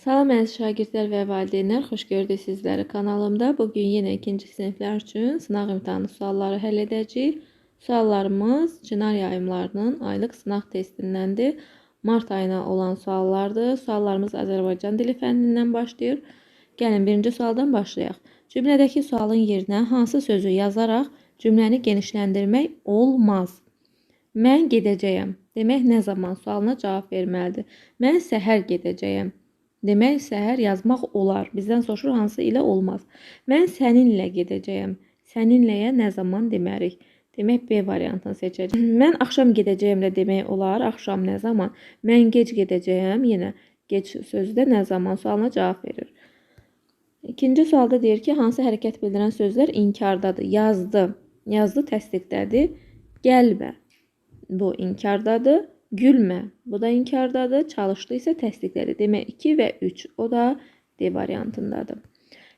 Salam əziz şagirdlər və valideynlər, xoş gördük sizləri kanalımda. Bugün yenə ikinci siniflər üçün sınaq imtahanı sualları həll edəcəyik. Suallarımız Çınar yayımlarının aylıq sınaq testindəndir. Mart ayına olan suallardır. Suallarımız Azərbaycan dili fənnindən başlayır. Gəlin birinci sualdan başlayaq. Cümlədəki sualın yerinə hansı sözü yazaraq cümləni genişləndirmək olmaz? Mən gedəcəyəm. Demək nə zaman sualına cavab verməlidir. Mən səhər gedəcəyəm. Demək səhər yazmaq olar. Bizdən soruşur hansı ilə olmaz. Mən səninlə gedəcəyəm. Səninləyə nə zaman demərik? Demək B variantını seçəcəm. Mən axşam gedəcəyəm də demək olar. Axşam nə zaman? Mən gec gedəcəyəm. Yenə gec sözü də nə zaman sualına cavab verir. İkinci sualda deyir ki, hansı hərəkət bildirən sözlər inkardadır? Yazdı. Yazdı təsdiqdədir. Gəlmə. Bu inkardadır. Gülmə. Bu da inkardadır. Çalışdı isə təsdiqlədi. Demək 2 və 3. O da D variantındadır.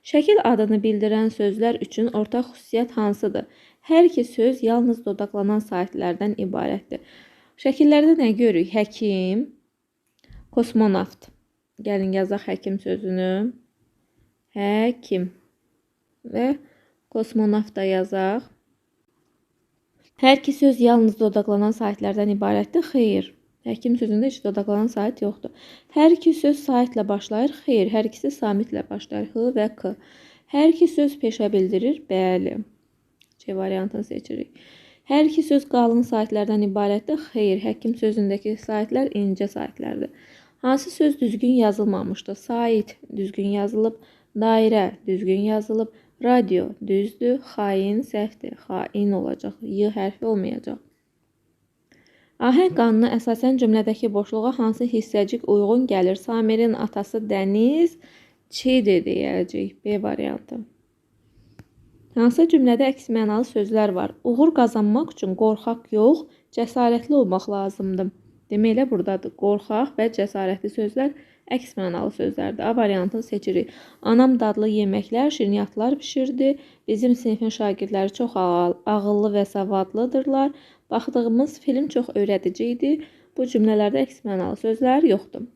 Şəkil adını bildirən sözlər üçün ortaq xüsusiyyət hansıdır? Hər iki söz yalnız dodaqlanan saitlərdən ibarətdir. Şəkillərdə nə görürük? Həkim, kosmonavt. Gəlin yazaq həkim sözünü. Həkim və kosmonavt da yazaq. Hər iki söz yalnız dodaqlanan saitlərdən ibarətdir? Xeyr. Həkim sözündə heç dodaqlanan sait yoxdur. Hər iki söz saitlə başlayır? Xeyr. Hər ikisi samitlə başlayır. H və K. Hər iki söz peşə bildirir? Bəli. C variantını seçirik. Hər iki söz qalın saitlərdən ibarətdir? Xeyr. Həkim sözündəki saitlər incə saitlərdir. Hansı söz düzgün yazılmamışdır? Sait düzgün yazılıb, dairə düzgün yazılıb, Radio düzdür, xain səhvdir. Xain olacaq. Y hərfi olmayacaq. Ahəng qanuna əsasən cümlədəki boşluğa hansı hissəcik uyğun gəlir? Samirin atası Dəniz çidir deyəcəyik. B variantı. Hansı cümlədə əks mənalı sözlər var? Uğur qazanmaq üçün qorxaq yox, cəsarətli olmaq lazımdır. Demək elə burdadır. Qorxaq və cəsarətli sözlər əks mənalı sözlərdir. A variantını seçirik. Anam dadlı yeməklər, şirniyyatlar bişirdi. Bizim sinifin şagirdləri çox ağıllı və savadlıdırlar. Baxdığımız film çox öyrədici idi. Bu cümlələrdə əks mənalı sözlər yoxdur.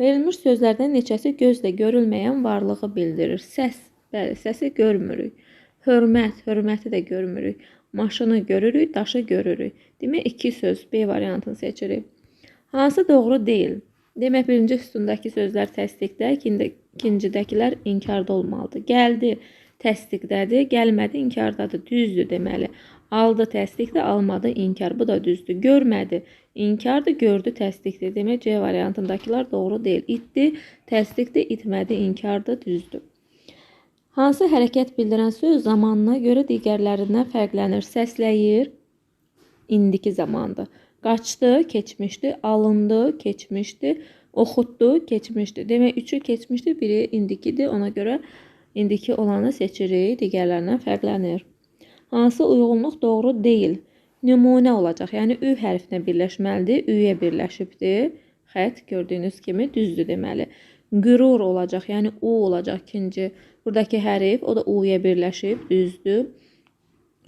Verilmiş sözlərdən neçəsi gözlə görülməyən varlığı bildirir? Səs, bəli, səsi görmürük. Hörmət, hörməti də görmürük. Maşını görürük, daşı görürük. Demək, iki söz B variantını seçirik. Hansı doğru deyil? Demək, birinci sütundakı sözlər təsdiqdə, ikincidəkilər inkarda olmalıdır. Gəldi, təsdiqdədir, gəlmədi, inkardadır. Düzdür deməli. Aldı, təsdiqdə, almadı, inkar. Bu da düzdür. Görmədi, inkardır, gördü, təsdiqdir. Demək, C variantındakılar doğru deyil. İtdi, təsdiqdir, itmədi, inkardır, düzdür. Hansı hərəkət bildirən söz zamanına görə digərlərindən fərqlənir? Səsləyir, indiki zamandır. Qaçdı, keçmişdi. Alındı, keçmişdi. Oxutdu, keçmişdi. Demək, üçü keçmişdi, biri indikidir. Ona görə indiki olanı seçirik. Digərlərindən fərqlənir. Hansı uyğunluq doğru deyil? Nümunə olacaq. Yəni, ü hərfinə birləşməlidir. Üyə birləşibdir. Xət gördüyünüz kimi düzdür deməli. Qürur olacaq. Yəni, u olacaq ikinci. Buradakı hərf, o da u-ya birləşib, düzdür.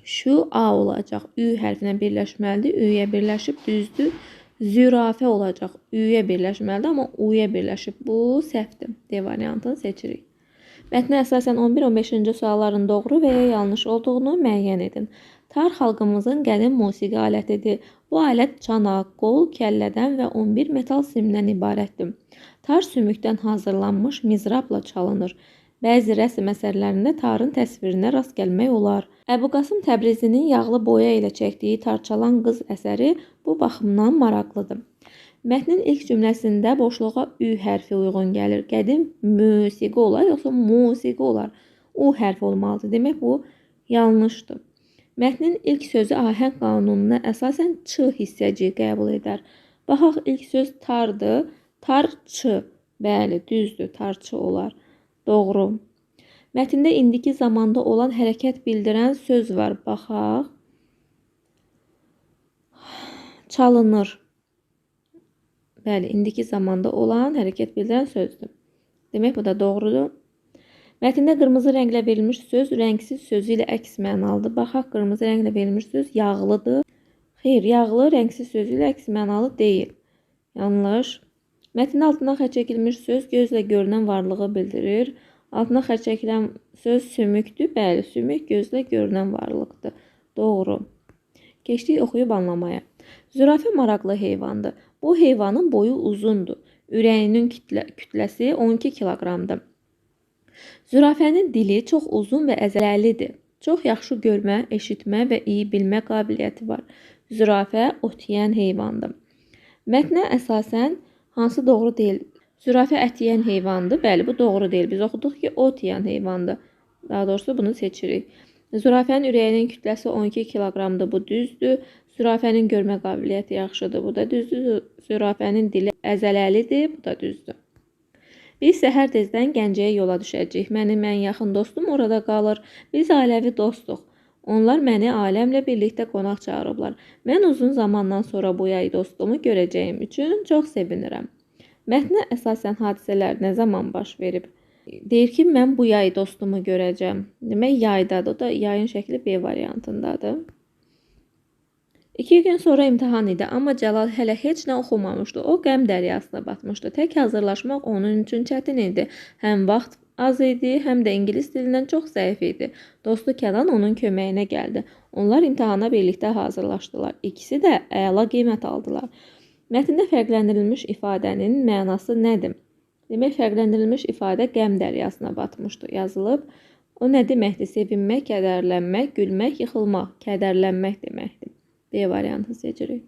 Şu A olacaq. Ü hərfinə birləşməlidir. Ü-yə birləşib düzdür. Zürafə olacaq. Ü-yə birləşməlidir, amma U-yə birləşib. Bu səhvdir. D variantını seçirik. Mətnə əsasən 11-15-ci sualların doğru və ya yanlış olduğunu müəyyən edin. Tar xalqımızın qədim musiqi alətidir. Bu alət çanaq, qol, kəllədən və 11 metal simdən ibarətdir. Tar sümükdən hazırlanmış mizrabla çalınır. Bəzi rəsm əsərlərində tarın təsvirinə rast gəlmək olar. Əbuqasım Təbrizinin yağlı boya ilə çəkdiyi Tarçalan qız əsəri bu baxımdan maraqlıdır. Mətnin ilk cümləsində boşluğa ü hərfi uyğun gəlir. Qədim musiqi olar yoxsa musiqi olar? U hərfi olmalıdır. Demək bu yanlışdır. Mətnin ilk sözü ahəng qanununa əsasən ç hissəciyi qəbul edər. Baxaq ilk söz tardır. Tarçı. Bəli, düzdür. Tarçı olar. Doğru. Mətndə indiki zamanda olan hərəkət bildirən söz var. Baxaq. Çalınır. Bəli, indiki zamanda olan hərəkət bildirən sözdür. Demək, bu da doğrudur. Mətndə qırmızı rənglə verilmiş söz rəngsiz sözü ilə əks mənalıdır. Baxaq, qırmızı rənglə verilmiş söz yağlıdır. Xeyr, yağlı rəngsiz sözü ilə əks mənalı deyil. Yanlış. Mətnin altından xətt çəkilmiş söz gözlə görünən varlığı bildirir. Altına xətt çəkilən söz sümükdür. Bəli, sümük gözlə görünən varlıqdır. Doğru. Keçdik oxuyub anlamaya. Zürafə maraqlı heyvandır. Bu heyvanın boyu uzundur. Ürəyinin kütlə, kütləsi 12 kiloqramdır. Zürafənin dili çox uzun və əzələlidir. Çox yaxşı görmə, eşitmə və iyi bilmə qabiliyyəti var. Zürafə ot yeyən heyvandır. Mətnə əsasən hansı doğru deyil? Zürafə ət yeyən heyvandır. Bəli, bu doğru deyil. Biz oxuduq ki, ot yeyən heyvandır. Daha doğrusu bunu seçirik. Zürafənin ürəyinin kütləsi 12 kiloqramdır. Bu düzdür. Zürafənin görmə qabiliyyəti yaxşıdır. Bu da düzdür. Zürafənin dili əzələlidir. Bu da düzdür. Biz səhər tezdən Gəncəyə yola düşəcəyik. Mənim ən yaxın dostum orada qalır. Biz ailəvi dostuq. Onlar məni ailəmlə birlikdə qonaq çağırıblar. Mən uzun zamandan sonra bu yay dostumu görəcəyim üçün çox sevinirəm. Mətnə əsasən hadisələr nə zaman baş verib? Deyir ki, mən bu yay dostumu görəcəm. Demək yaydadır. O da yayın şəkli B variantındadır. İki gün sonra imtahan idi, amma Cəlal hələ heç nə oxumamışdı. O qəm dəryasına batmışdı. Tək hazırlaşmaq onun üçün çətin idi. Həm vaxt az idi, həm də ingilis dilindən çox zəif idi. Dostu Kənan onun köməyinə gəldi. Onlar imtahana birlikdə hazırlaşdılar. İkisi də əla qiymət aldılar. Mətndə fərqləndirilmiş ifadənin mənası nədir? Demək, fərqləndirilmiş ifadə qəm dəryasına batmışdı, yazılıb. O nə deməkdir? Sevinmək, kədərlənmək, gülmək, yıxılmaq, kədərlənmək deməkdir. B variantını seçirik.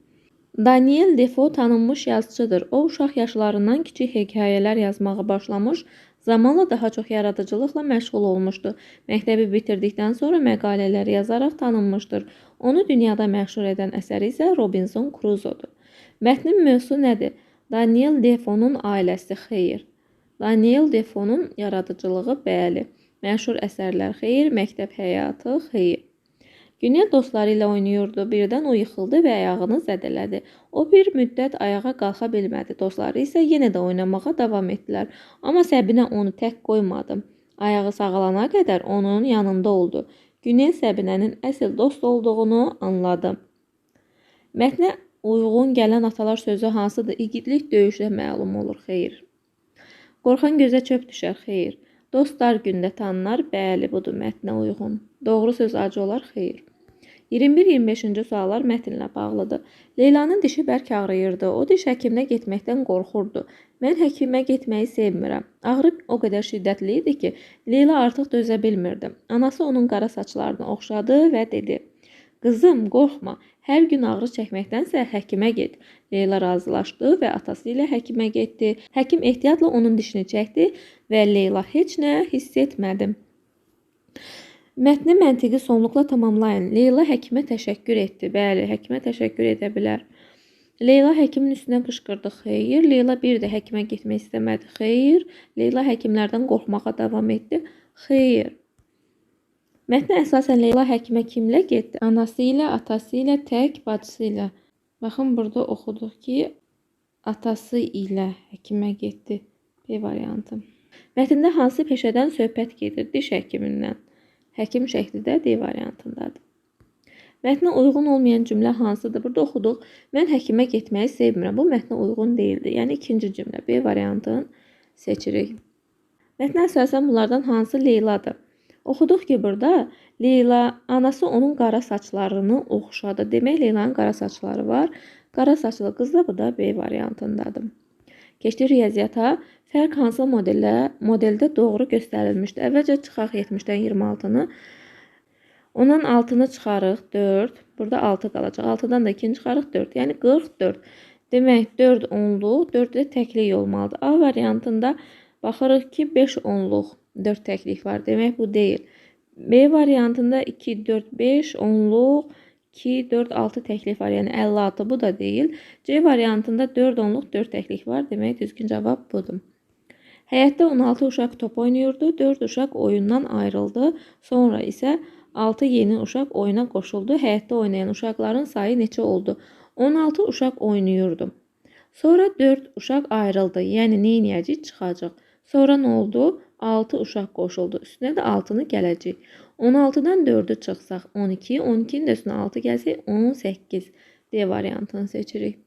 Daniel Defoe tanınmış yazıçıdır. O uşaq yaşlarından kiçik hekayələr yazmağa başlamış, zamanla daha çox yaradıcılıqla məşğul olmuşdu. Məktəbi bitirdikdən sonra məqalələr yazaraq tanınmışdır. Onu dünyada məşhur edən əsəri isə Robinson Crusoe'dur. Mətnin mövzusu nədir? Daniel Defoe'nun ailəsi xeyir. Daniel Defoe'nun yaradıcılığı bəli. Məşhur əsərlər xeyir, məktəb həyatı xeyir. Günel dostları ilə oynayırdı. Birdən o yıxıldı və ayağını zədələdi. O bir müddət ayağa qalxa bilmədi. Dostları isə yenə də oynamağa davam etdilər. Amma Səbinə onu tək qoymadı. Ayağı sağalana qədər onun yanında oldu. Günel Səbinənin əsl dost olduğunu anladı. Mətnə uyğun gələn atalar sözü hansıdır? İgidlik döyüşdə məlum olur. Xeyr. Qorxan gözə çöp düşər. Xeyr. Dostlar gündə tanınar. Bəli, budur mətnə uyğun. Doğru söz acı olar. Xeyr. 21-25-ci suallar mətnlə bağlıdır. Leylanın dişi bərk ağrıyırdı. O diş həkiminə getməkdən qorxurdu. Mən həkimə getməyi sevmirəm. Ağrı o qədər şiddətli idi ki, Leyla artıq dözə bilmirdi. Anası onun qara saçlarını oxşadı və dedi: "Qızım, qorxma. Hər gün ağrı çəkməkdənsə həkimə get." Leyla razılaşdı və atası ilə həkimə getdi. Həkim ehtiyatla onun dişini çəkdi və Leyla heç nə hiss etmədi. Mətni məntiqi sonluqla tamamlayın. Leyla həkimə təşəkkür etdi. Bəli, həkimə təşəkkür edə bilər. Leyla həkimin üstünə qışqırdı. Xeyr. Leyla bir də həkimə getmək istəmədi. Xeyr. Leyla həkimlərdən qorxmağa davam etdi. Xeyr. Mətnə əsasən Leyla həkimə kimlə getdi? Anası ilə, atası ilə, tək bacısı ilə. Baxın, burada oxuduq ki, atası ilə həkimə getdi. B variantı. Mətndə hansı peşədən söhbət gedir? Diş həkimindən. Həkim şəkli də D variantındadır. Mətnə uyğun olmayan cümlə hansıdır? Burada oxuduq. Mən həkimə getməyi sevmirəm. Bu mətnə uyğun deyildi. Yəni ikinci cümlə B variantını seçirik. Mətnə əsasən bunlardan hansı Leyladır? Oxuduq ki, burada Leyla anası onun qara saçlarını oxşadı. Demək Leylanın qara saçları var. Qara saçlı qız da bu da B variantındadır. Keçdik riyaziyyata. Fərq hansı modellə, modeldə doğru göstərilmişdir? Əvvəlcə çıxaq 70-dən 26-nı. Ondan 6-nı çıxarıq 4. Burada 6 qalacaq. 6-dan da 2-ni çıxarıq 4. Yəni 44. Demək 4 onluq, 4 də təklik olmalıdır. A variantında baxırıq ki 5 onluq 4 təklik var. Demək bu deyil. B variantında 2, 4, 5 onluq 2, 4, 6 təklif var. Yəni 56 bu da deyil. C variantında 4 onluq 4 təklif var. Demək düzgün cavab budur. Həyətdə 16 uşaq top oynayırdı. 4 uşaq oyundan ayrıldı. Sonra isə 6 yeni uşaq oyuna qoşuldu. Həyətdə oynayan uşaqların sayı neçə oldu? 16 uşaq oynayırdı. Sonra 4 uşaq ayrıldı. Yəni edəcəyik? Çıxacaq. Sonra nə oldu? 6 uşaq qoşuldu. Üstünə də 6-nı gələcək. 16-dan 4-ü çıxsaq 12, 12-nin də üstünə 6 gəlsək 18. D variantını seçirik.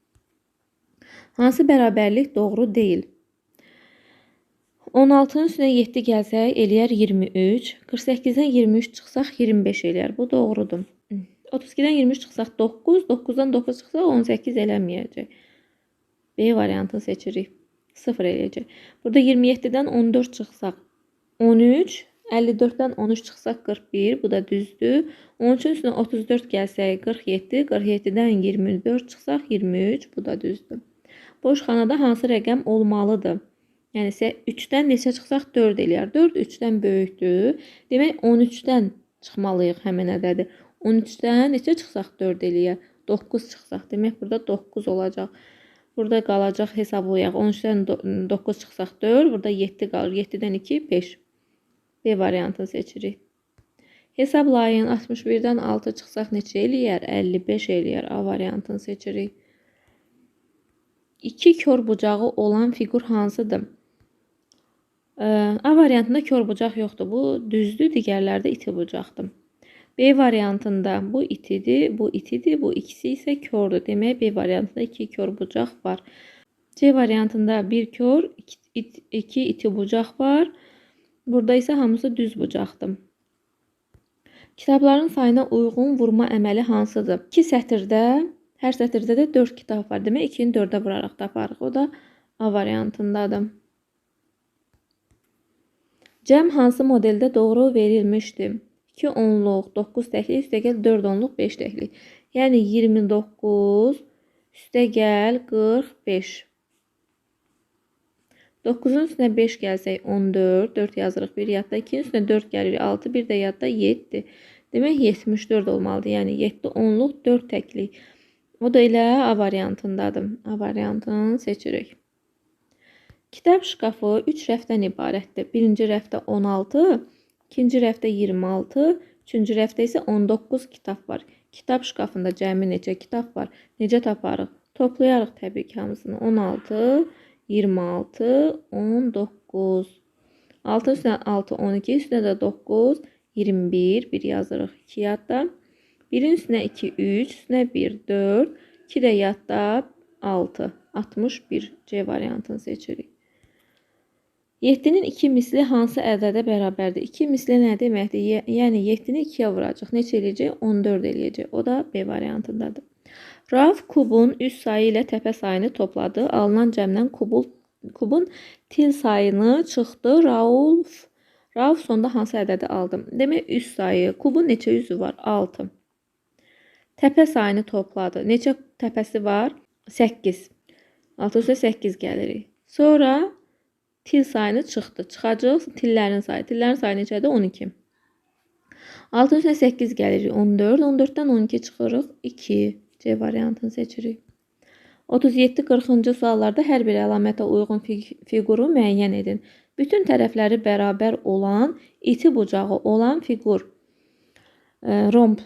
Hansı bərabərlik doğru deyil? 16-nın üstünə 7 gəlsək, eləyər 23. 48-dən 23 çıxsaq 25 eləyər. Bu doğrudur. 32-dən 23 çıxsaq 9, 9-dan 9 çıxsaq 18 eləməyəcək. B variantını seçirik. 0 eləyəcək. Burada 27-dən 14 çıxsaq 13, 54-dən 13 çıxsaq 41, bu da düzdür. 13-ün üstünə 34 gəlsək 47, 47-dən 24 çıxsaq 23, bu da düzdür. Boş xanada hansı rəqəm olmalıdır? Yəni isə 3-dən neçə çıxsaq 4 eləyər. 4 3-dən böyükdür. Demək 13-dən çıxmalıyıq həmin ədədi. 13-dən neçə çıxsaq 4 eləyər. 9 çıxsaq. Demək burada 9 olacaq. Burada qalacaq hesablayaq. 13-dən 9 çıxsaq 4, burada 7 qalır. 7-dən 2 5. B variantını seçirik. Hesablayın. 61-dən 6 çıxsaq neçə eləyər? 55 eləyər. A variantını seçirik. 2 kör bucağı olan fiqur hansıdır? A variantında kör bucaq yoxdur. Bu düzdür, digərlərdə iti bucaqdır. B variantında bu itidir, bu itidir, bu ikisi isə kördür. Demək B variantında 2 kör bucaq var. C variantında 1 kör, 2 iti bucaq var. Burada isə hamısı düz bucaqdır. Kitabların sayına uyğun vurma əməli hansıdır? 2 sətirdə, hər sətirdə də 4 kitab var. Demək 2-ni 4-ə vuraraq taparıq. O da A variantındadır. Cəm hansı modeldə doğru verilmişdi? 2 onluq, 9 təklik, üstəgəl 4 onluq, 5 təklik. Yəni 29 üstəgəl 45. 9-un üstünə 5 gəlsək 14, 4 yazırıq bir yadda, 2-nin üstünə 4 gəlir 6, bir də yadda 7. Demək 74 olmalıdır. Yəni 7 onluq 4 təklik. O da elə A variantındadır. A variantını seçirik. Kitab şkafı 3 rəfdən ibarətdir. Birinci rəfdə 16, ikinci rəfdə 26, üçüncü rəfdə isə 19 kitab var. Kitab şkafında cəmi neçə kitab var? Necə taparıq? Toplayarıq təbii ki hamısını. 16, 26, 19. 6 üstünə 6, 12, üstünə də 9, 21, 1 yazırıq 2 yadda. 1-in üstünə 2, 3, üstünə 1, 4, 2 də yadda 6, 61 C variantını seçirik. 7-nin 2 misli hansı ədədə bərabərdir? 2 misli nə deməkdir? Yəni 7-ni 2-yə vuracaq. Neçə eləyəcək? 14 eləyəcək. O da B variantındadır. Rauf kubun üst sayı ilə təpə sayını topladı. Alınan cəmdən kubul, kubun til sayını çıxdı. Rauf Rauf sonda hansı ədədi aldım? Demək üst sayı. Kubun neçə üzü var? 6. Təpə sayını topladı. Neçə təpəsi var? 8. 6 üstə 8 gəlirik. Sonra til sayını çıxdı. Çıxacaq tillərin sayı. Tillərin sayı neçədir? 12. 6 üstünə 8 gəlir 14. 14-dən 12 çıxırıq 2. C variantını seçirik. 37-40-cı suallarda hər bir əlamətə uyğun fiquru müəyyən edin. Bütün tərəfləri bərabər olan, iti bucağı olan fiqur. Romb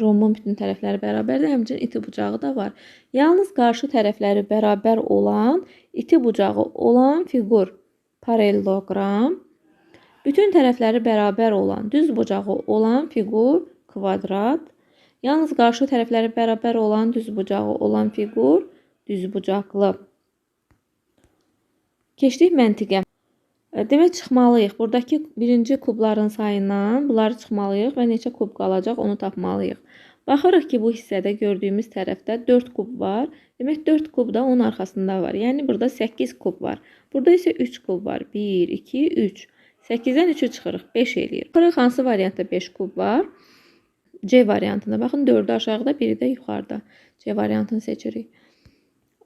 Rombun bütün tərəfləri bərabərdir, həmçinin iti bucağı da var. Yalnız qarşı tərəfləri bərabər olan, iti bucağı olan fiqur paralleloqram. Bütün tərəfləri bərabər olan, düz bucağı olan fiqur kvadrat. Yalnız qarşı tərəfləri bərabər olan, düz bucağı olan fiqur düzbucaqlı. Keçdik məntiqə. Demək çıxmalıyıq. Buradakı birinci kubların sayından bunları çıxmalıyıq və neçə kub qalacaq onu tapmalıyıq. Baxırıq ki, bu hissədə gördüyümüz tərəfdə 4 kub var. Demək 4 kub da onun arxasında var. Yəni burada 8 kub var. Burada isə 3 kub var. 1, 2, 3. 8-dən 3-ü çıxırıq. 5 eləyir. Baxırıq hansı variantda 5 kub var? C variantında. Baxın 4-ü aşağıda, biri də yuxarıda. C variantını seçirik.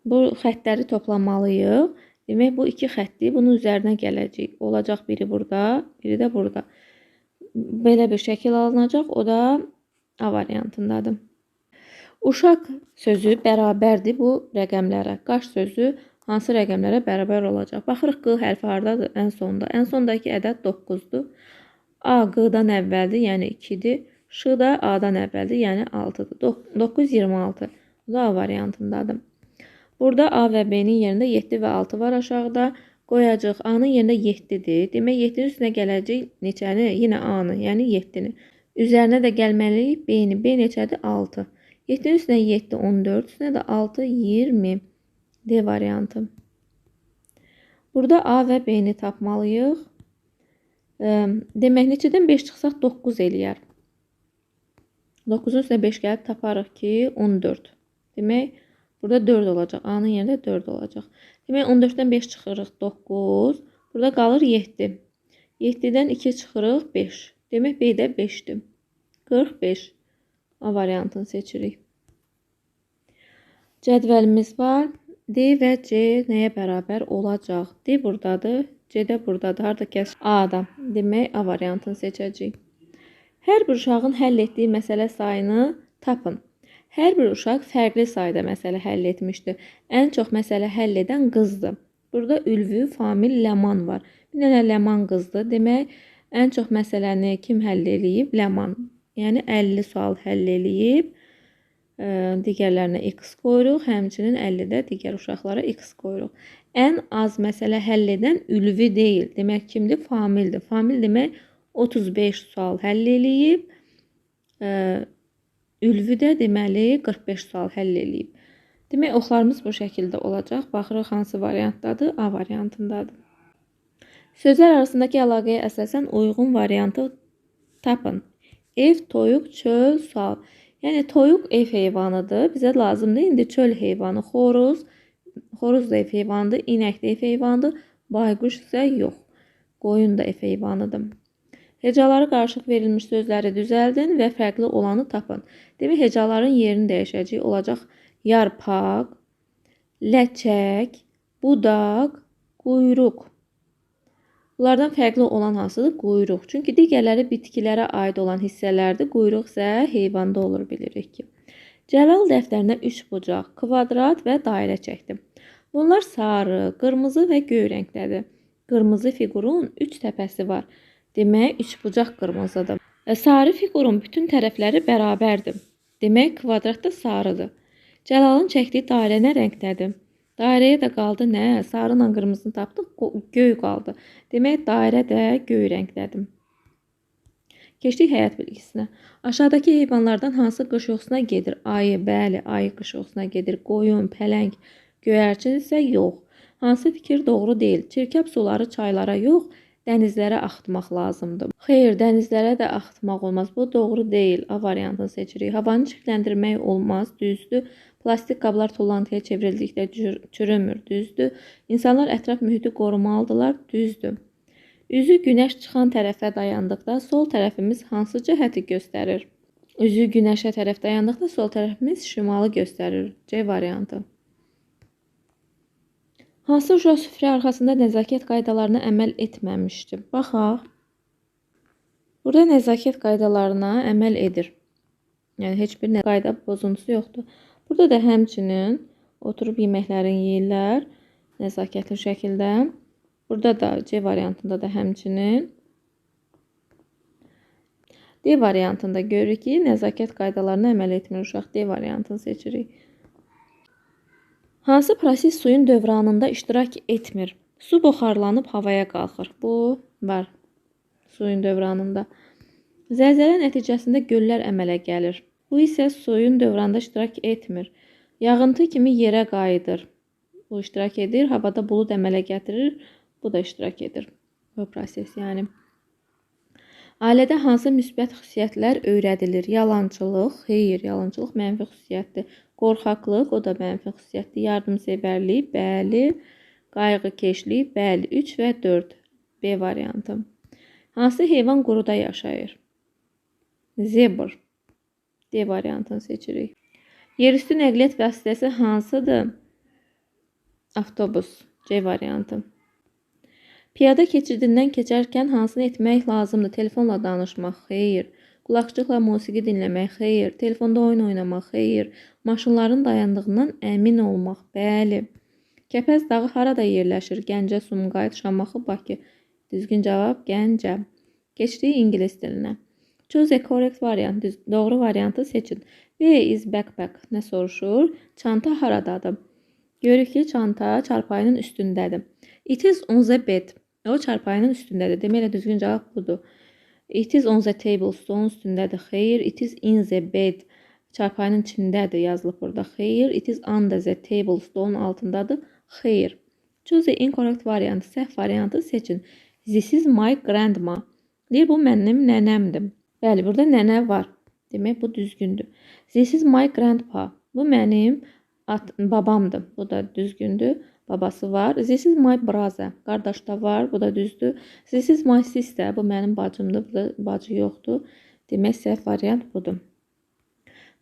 Bu xəttləri toplamalıyıq. Demək bu iki xətti bunun üzərinə gələcək. Olacaq biri burada, biri də burada. Belə bir şəkil alınacaq. O da A variantındadır. Uşaq sözü bərabərdir bu rəqəmlərə. Qaş sözü hansı rəqəmlərə bərabər olacaq? Baxırıq Q hərfi hardadır? Ən sonda. Ən sondakı ədəd 9-dur. A Q-dan əvvəldir, yəni 2-dir. Ş da A-dan əvvəldir, yəni 6-dır. 9 26. Bu da A variantındadır. Burada A və B-nin yerində 7 və 6 var aşağıda. Qoyacaq. A-nın yerində 7-dir. Demək 7-nin üstünə gələcək neçəni? Yenə A-nı, yəni 7-ni. Üzərinə də gəlməliyik B-ni. B neçədir? 6. 7-nin üstünə 7, 14, üstünə də 6, 20. D variantı. Burada A və B-ni tapmalıyıq. Demək, neçədən 5 çıxsaq 9 eləyər. 9-un üstünə 5 gəlib taparıq ki, 14. Demək, burada 4 olacaq. A-nın yerində 4 olacaq. Demək, 14-dən 5 çıxırıq 9. Burada qalır 7. 7-dən 2 çıxırıq 5. Demək, B-də 5-dir. 45. A variantını seçirik. Cədvəlimiz var. D və C nəyə bərabər olacaq? D buradadır. C də buradadır. Harda kəs? A-da. Demək, A variantını seçəcəyik. Hər bir uşağın həll etdiyi məsələ sayını tapın. Hər bir uşaq fərqli sayda məsələ həll etmişdir. Ən çox məsələ həll edən qızdır. Burada ülvü, famil, ləman var. Bir dənə ləman qızdır. Demək, ən çox məsələni kim həll eləyib? Ləman. Yəni 50 sual həll eləyib. Digərlərinə x qoyuruq. Həmçinin 50-də digər uşaqlara x qoyuruq ən az məsələ həll edən ülvi deyil. Demək kimdir? Famildir. Famil demək 35 sual həll eləyib. Ülvi də deməli 45 sual həll eləyib. Demək oxlarımız bu şəkildə olacaq. Baxırıq hansı variantdadır? A variantındadır. Sözlər arasındakı əlaqəyə əsasən uyğun variantı tapın. Ev, toyuq, çöl, sual. Yəni toyuq ev heyvanıdır. Bizə lazımdır indi çöl heyvanı, xoruz, Xoruz da ev heyvanıdır, inək də ev heyvanıdır, bayquş isə yox. Qoyun da ev heyvanıdır. Hecaları qarışıq verilmiş sözləri düzəldin və fərqli olanı tapın. Demək, hecaların yerini dəyişəcək olacaq yarpaq, ləçək, budaq, quyruq. Bunlardan fərqli olan hansıdır? Quyruq. Çünki digərləri bitkilərə aid olan hissələrdir. Quyruq isə heyvanda olur bilirik ki. Cəlal dəftərinə 3 bucaq, kvadrat və dairə çəkdi. Bunlar sarı, qırmızı və göy rəngdədir. Qırmızı fiqurun üç təpəsi var. Demək, üçbucaq qırmızıdır. Sarı fiqurun bütün tərəfləri bərabərdir. Demək, kvadratda sarıdır. Cəlalın çəkdiyi dairə nə rəngdədir? Dairəyə də qaldı nə? Sarı ilə qırmızını tapdıq, göy qaldı. Demək, dairə də göy rəngdədir. Keçdik həyat bilgisinə. Aşağıdakı heyvanlardan hansı qış yuxusuna gedir? Ayı, bəli, ayı qış yuxusuna gedir. Qoyun, pələng, Göyərçin isə yox. Hansı fikir doğru deyil? Çirkəb suları çaylara yox, dənizlərə axıtmaq lazımdır. Xeyr, dənizlərə də axıtmaq olmaz. Bu doğru deyil. A variantını seçirik. Havanı çirkləndirmək olmaz, düzdür. Plastik qablar tullantıya çevrildikdə çürümür, düzdür. İnsanlar ətraf mühiti qorumalıdırlar, düzdür. Üzü günəş çıxan tərəfə dayandıqda sol tərəfimiz hansı cəhəti göstərir? Üzü günəşə tərəf dayandıqda sol tərəfimiz şimalı göstərir. C variantı. Hansı uşaq süfrə arxasında nəzakət qaydalarına əməl etməmişdi? Baxaq. Burada nəzakət qaydalarına əməl edir. Yəni heç bir qayda pozuntusu yoxdur. Burada da həmçinin oturub yeməklərini yeyirlər nəzakətli şəkildə. Burada da C variantında da həmçinin D variantında görürük ki, nəzakət qaydalarına əməl etmir uşaq. D variantını seçirik. Hansı proses suyun dövranında iştirak etmir? Su buxarlanıb havaya qalxır. Bu var suyun dövranında. Zəlzələ nəticəsində göllər əmələ gəlir. Bu isə suyun dövranda iştirak etmir. Yağıntı kimi yerə qayıdır. Bu iştirak edir. Havada bulud əmələ gətirir. Bu da iştirak edir. Bu proses yəni. Ailədə hansı müsbət xüsusiyyətlər öyrədilir? Yalançılıq, xeyr, yalançılıq mənfi xüsusiyyətdir. Qorxaqlıq, o da mənfi xüsusiyyətdir. Yardımsevərlik, bəli. Qayğıkeşlik, bəli. 3 və 4. B variantı. Hansı heyvan quruda yaşayır? Zebr. D variantını seçirik. Yerüstü nəqliyyat vasitəsi hansıdır? Avtobus. C variantı. Piyada keçidindən keçərkən hansını etmək lazımdır? Telefonla danışmaq. Xeyr. Qulaqçıqla musiqi dinləmək, xeyr. Telefonda oyun oynamaq, xeyr. Maşınların dayandığından əmin olmaq, bəli. Kəpəz dağı harada yerləşir? Gəncə, Sumqayıt, Şamaxı, Bakı. Düzgün cavab Gəncə. Keçdik ingilis dilinə. Choose a correct variant. Düz, doğru variantı seçin. Where is backpack? Nə soruşur? Çanta haradadır? Görürük ki, çanta çarpayının üstündədir. It is on the bed. O çarpayının üstündədir. Demək düzgün cavab budur. It is on the table. Stolun üstündədir. Xeyr, it is in the bed. Çarpayının içindədir yazılıb burada. Xeyr. It is under the table. Stolun altındadır. Xeyr. Choose the incorrect variant. Səhv variantı seçin. This is my grandma. Deyir bu mənim nənəmdir. Bəli, burada nənə var. Demək bu düzgündür. This is my grandpa. Bu mənim at babamdır. Bu da düzgündür. Babası var. This is my brother. Qardaş da var. Bu da düzdür. This is my sister. Bu mənim bacımdır. Bu da bacı yoxdur. Demək səhv variant budur.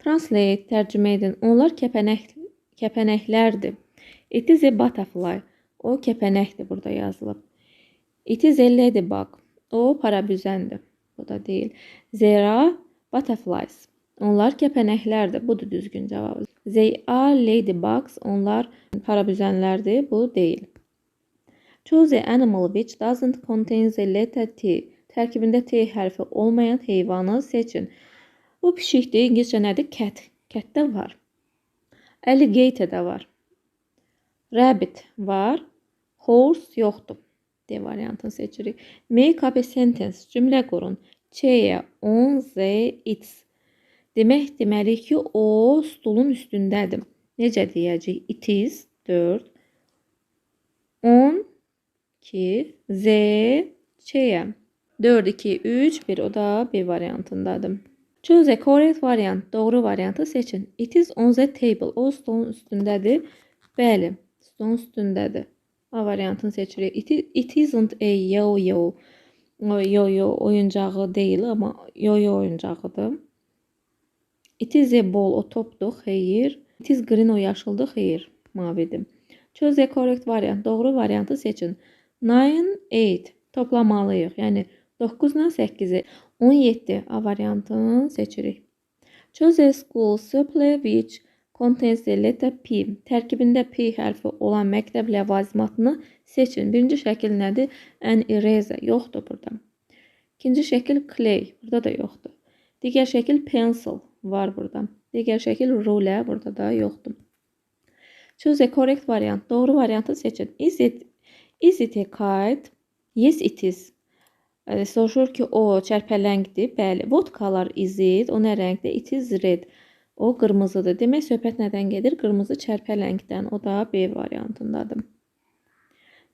Translate, tərcümə edin. Onlar kəpənək kəpənəklərdir. It is a butterfly. O kəpənəkdir burada yazılıb. It is a ladybug. O parabüzəndir. Bu da deyil. There are butterflies. Onlar kəpənəklərdir. Budur düzgün cavab. They are ladybugs. Onlar parabüzənlərdir. Bu deyil. Choose an animal which doesn't contain the letter T. Tərkibində T hərfi olmayan heyvanı seçin. Bu pişikdir. İngiliscə nədir? Cat. Catdə var. Alligator da var. Rabbit var. Horse yoxdur. D variantını seçirik. Make up a sentence. Cümlə qurun. Chair, on, the, it's. Demək deməliyik ki, o stulun üstündədir. Necə deyəcəyik? It is 4 10 2 Z chair. 4 2 3 1 o da B variantındadır. Choose a correct variant. Doğru variantı seçin. It is on the table. O stolun üstündədir. Bəli, stolun üstündədir. A variantını seçirik. It, it isn't a yo-yo. Yo-yo oyuncağı deyil, amma yo-yo oyuncağıdır. It is a ball. O topdur. Xeyir. It is green. O yaşıldır. Xeyir. Mavidir. Choose a correct variant. Doğru variantı seçin. 9, 8. Toplamalıyıq. Yəni 9 ilə 8-i. 17 A variantını seçirik. Choose a school supply which contains the letter P. Tərkibində P hərfi olan məktəb ləvazimatını seçin. Birinci şəkil nədir? An eraser. Yoxdur burada. İkinci şəkil clay. Burada da yoxdur. Digər şəkil pencil var burada. Digər şəkil ruler burada da yoxdur. Choose a correct variant. Doğru variantı seçin. Is it is it a kite? Yes it is. Soruşur ki, o çərpələngdir. Bəli. İs it? O nə rəngdir? It is red. O qırmızıdır. Demək söhbət nədən gedir? Qırmızı çərpələngdən. O da B variantındadır.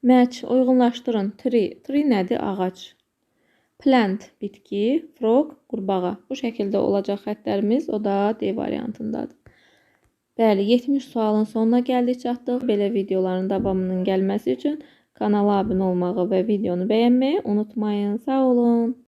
Match, uyğunlaşdırın. Tree. Tree nədir? Ağac. Plant, bitki. Frog, qurbağa. Bu şəkildə olacaq xəttlərimiz. O da D variantındadır. Bəli, 70 sualın sonuna gəldik, çatdıq. Belə videoların davamının gəlməsi üçün kanala abunə olmağı və videonu bəyənməyi unutmayın. Sağ olun.